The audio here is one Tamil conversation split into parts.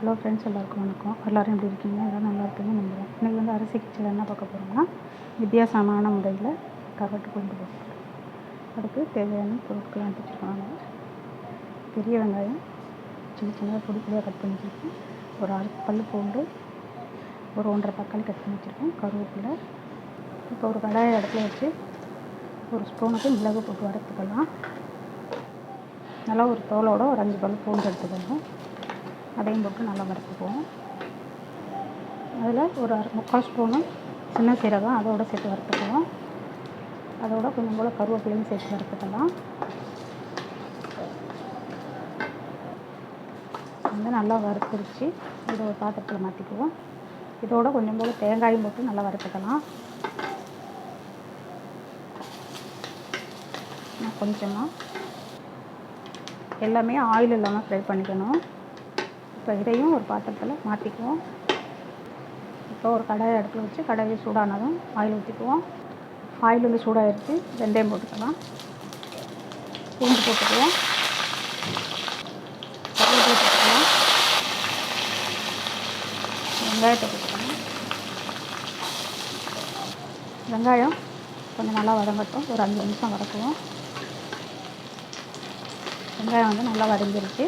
ஹலோ ஃப்ரெண்ட்ஸ் எல்லாருக்கும் வணக்கம். எல்லோரும் எப்படி இருக்கீங்க? எல்லோரும் நல்லா இருக்கீங்க நம்புகிறேன் இன்றைக்கி வந்து அரிசி கிச்சடியில் என்ன பார்க்க போகிறோம்னா வித்தியாசமான முறையில் கரட்டு கொண்டு போகிறோம் அதுக்கு தேவையான பொருட்கள் எடுத்து வச்சுருக்காங்க பெரிய வெங்காயம் சின்ன சின்னதாக பொடி பொடியாக கட் பண்ணி வச்சுருக்கேன். ஒரு அரை பல் பூண்டு ஒரு ஒன்றரை தக்காளி கட் பண்ணி வச்சுருக்கேன். கருவேப்பிலை. இப்போ ஒரு கடாயை இடத்துல வச்சு ஒரு ஸ்பூனுக்கு மிளகு போட்டு வறுத்துக்கலாம். நல்லா ஒரு தோலோட ஒரு அஞ்சு பல் பூண்டு எடுத்துக்கணும் அதையும் போட்டு நல்லா வறுத்துக்குவோம். அதில் ஒரு அரை முக்கால் ஸ்பூனு சின்ன சீரகம் அதோட சேர்த்து வறுத்துக்குவோம். அதோட கொஞ்சம் போல் கருவேப்பிலையும் சேர்த்து வறுத்துக்கலாம். வந்து நல்லா வறுத்துருச்சு. இதை ஒரு பாத்திரத்தில் மாற்றிக்குவோம் இதோட கொஞ்சம் போல் தேங்காயும் போட்டு நல்லா வறுத்துக்கலாம். கொஞ்சமாக எல்லாமே ஆயில் இல்லாமல் ஃப்ரை பண்ணிக்கணும். இப்போ இதையும் ஒரு பாத்திரத்தில் மாற்றிக்குவோம் இப்போ ஒரு கடாயை அடுப்பில் வச்சு கடாயை சூடானதும் ஆயில் ஊற்றிக்குவோம் ஆயில் வந்து சூடாகிடுச்சு வெந்தயம் போட்டுக்கலாம். பூண்டு போட்டுக்குவோம் கருவேப்பிலை போட்டுக்கலாம். வெங்காயத்தை போட்டுக்கலாம். வெங்காயம் கொஞ்சம் நல்லா வதங்கட்டும். ஒரு அஞ்சு நிமிஷம் வதக்குவோம். வெங்காயம் வந்து நல்லா வதங்கிருச்சு.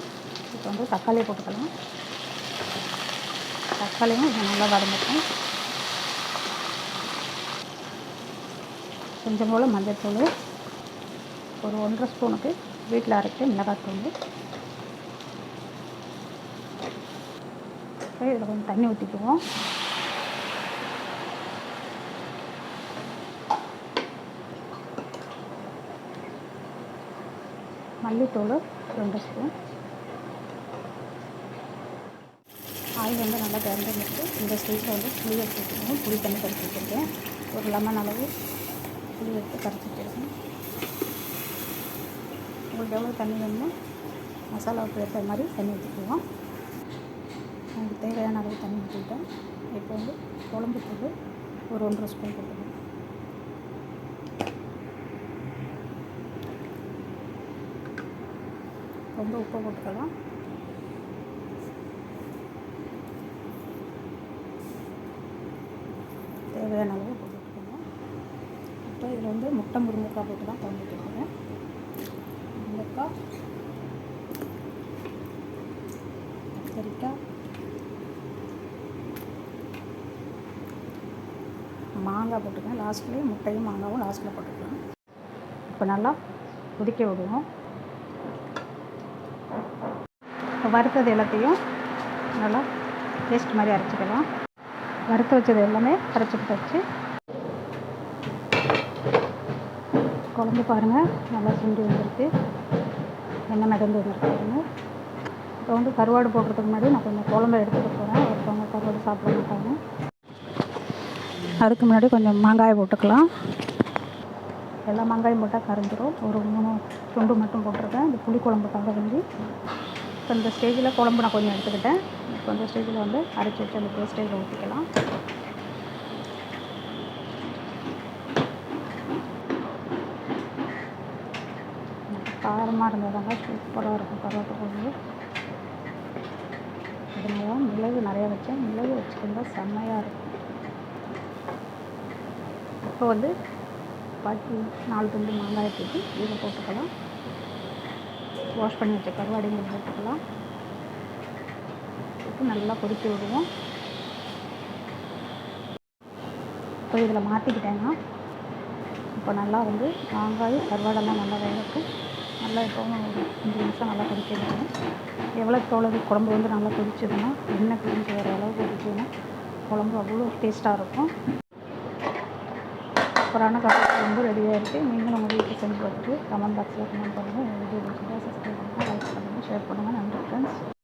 இப்போ வந்து தக்காளியை போட்டுக்கலாம். தக்காளியும் இதை நல்லா வதங்கட்டும். கொஞ்சம் போல் மஞ்சள்தூள் ஒரு ஒன்றரை ஸ்பூனுக்கு வீட்டில் அரைச்ச மிளகாத்தூள் இதில் கொஞ்சம் தண்ணி ஊற்றிக்குவோம் மல்லித்தூள் ரெண்டு ஸ்பூன். ஆயில் வந்து நல்லா திறந்துட்டு இந்த ஸ்டேஜில் வந்து புளி எடுத்து வச்சுருக்கோம். புளி தண்ணி கரைச்சி வச்சுருக்கேன். ஒரு லெமன் அளவு புளி எடுத்து கரைச்சி வச்சுருக்கேன். உங்களுக்கு எவ்வளோ தண்ணி வேணுமோ மசாலாவுக்கு ஏற்ற மாதிரி தண்ணி ஊற்றிக்குவோம் எனக்கு தேவையான அளவு தண்ணி ஊற்றிக்கிட்டேன். இப்போ வந்து குழம்பு ஒரு ஒன்றரை ஸ்பூன் போட்டுக்கணும் ரொம்ப உப்பு போட்டுக்கலாம். தேவையான அளவு போட்டுக்கணும் இப்போ இதில் வந்து முட்டை முருங்கைக்காய் போட்டு தான் குழம்பு வைக்கிறேன் முருங்கைக்காய் கத்திரிக்காய் மாங்காய் போட்டுக்கேன். லாஸ்ட்லேயே முட்டையும் மாங்காவும் லாஸ்ட்டில் போட்டுக்கலாம். இப்போ நல்லா கொதிக்க விடுவோம். இப்போ வறுத்தது எல்லாத்தையும் நல்லா பேஸ்ட் மாதிரி அரைச்சிக்கலாம். வறுத்து வச்சது எல்லாமே அரைச்சிட்டு வச்சு குழம்பு பாருங்கள் நல்லா சுண்டி வந்துருக்கு. எண்ணெய் மிதந்து வந்துருக்கு இப்போ வந்து கருவாடு போடுறதுக்கு முன்னாடி நான் கொஞ்சம் குழம்பு எடுத்துகிட்டு போகிறேன் ஒருத்தவங்க கருவாடு சாப்பிட மாட்டாங்க. அதுக்கு முன்னாடி கொஞ்சம் மாங்காயை போட்டுக்கலாம். எல்லா மாங்காயும் போட்டால் கரைஞ்சிரும். ஒரு மூணு துண்டு மட்டும் போட்டிருக்கேன். இந்த புளி குழம்புக்காக வேண்டி இப்போ இந்த ஸ்டேஜில் குழம்பு நான் கொஞ்சம் எடுத்துக்கிட்டேன். இப்போ இந்த ஸ்டேஜில் வந்து அரைச்சி வச்சு அந்த பேஸ்ட்டை இதில் ஊற்றிக்கலாம். காரமாக இருந்ததாங்க சூப்பராக இருக்கும். கருவேப்பிலை குழம்பு அதனால மிளகு நிறையா வச்சேன் மிளகு வச்சுருந்தா செம்மையாக இருக்கும். இப்போ வந்து பத்து நாலு துண்டு மாங்காய் தூக்கி இதில் போட்டுக்கலாம். வாஷ் பண்ணி வச்ச கருவாடையும் போட்டுக்கலாம். போட்டு நல்லா கொதிக்க விடுவோம். இப்போ இதில் மாற்றிக்கிட்டேன்னா இப்போ நல்லா வந்து மாங்காய் கருவாடெல்லாம் நல்லா வேகட்டும் நல்லா இப்போ அஞ்சு நிமிஷம் நல்லா கொதிக்க விடணும். எவ்வளோ தோலது குழம்பு வந்து நல்லா கொதிச்சதுன்னா எண்ணெய் பிரிஞ்சு வர அளவுக்கு கொதிச்சதுன்னா குழம்பு அவ்வளோ டேஸ்ட்டாக இருக்கும். சூப்பரான கறி குழம்பு ரெடியாக இருக்குது நீங்களும் உங்கள் வீட்டில் செஞ்சு பார்த்துட்டு கமெண்ட் பாக்ஸில் கமெண்ட் பண்ணுங்கள் வீடியோ பிடிச்சிருந்தா சப்ஸ்கிரைப் பண்ணுங்கள் லைக் பண்ணுங்கள் ஷேர் பண்ணுங்கள் நன்றி ஃப்ரெண்ட்ஸ்